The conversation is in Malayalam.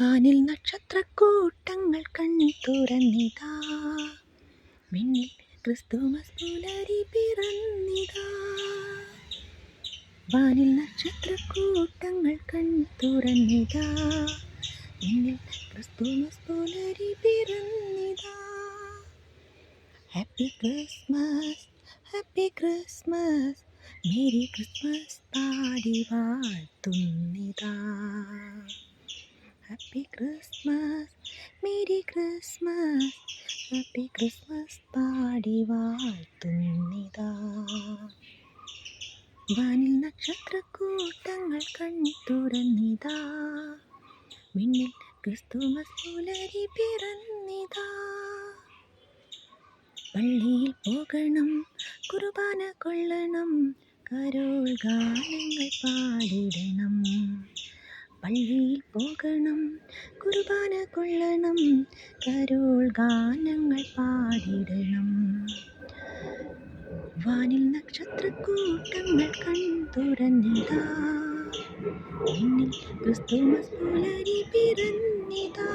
വാനിൽ നക്ഷത്രക്കൂട്ടങ്ങൾ കണ്ണിൽ തുറന്നിതാ. മിന്നിൽ ക്രിസ്തുമസ് പുലരി പിറന്നിതാ. വാനിൽ നക്ഷത്രക്കൂട്ടങ്ങൾ കണ്ണിൽ തുറന്നിതാ. മിന്നിൽ ക്രിസ്തുമസ് പുലരി പിറന്നിതാ. Happy Christmas happy Christmas. Merry Christmas പാടി വാഴ്ത്തുന്നിതാ. Happy Christmas merry Christmas happy Christmas പാടി വാഴ്ത്തുന്നിതാ. വാനിൽ നക്ഷത്രക്കൂട്ടങ്ങൾ കണ്ണി തുറന്നിതാ. മിന്നിൽ ക്രിസ്തുമസ് പുലരി പിറന്നിതാ. പള്ളിയിൽ പോകണം കുർബാന കൊള്ളണം കരോൾ ഗാനങ്ങൾ പാടിടണം. പള്ളിയിൽ പോകണം കുർബാന കൊള്ളണം കരോൾ ഗാനങ്ങൾ പാടിടണം. വാനിൽ നക്ഷത്രക്കൂട്ടങ്ങൾ കൺതുറന്നിതാ എന്നിൽ ക്രിസ്തുമസ് പുലരി പിറന്നിതാ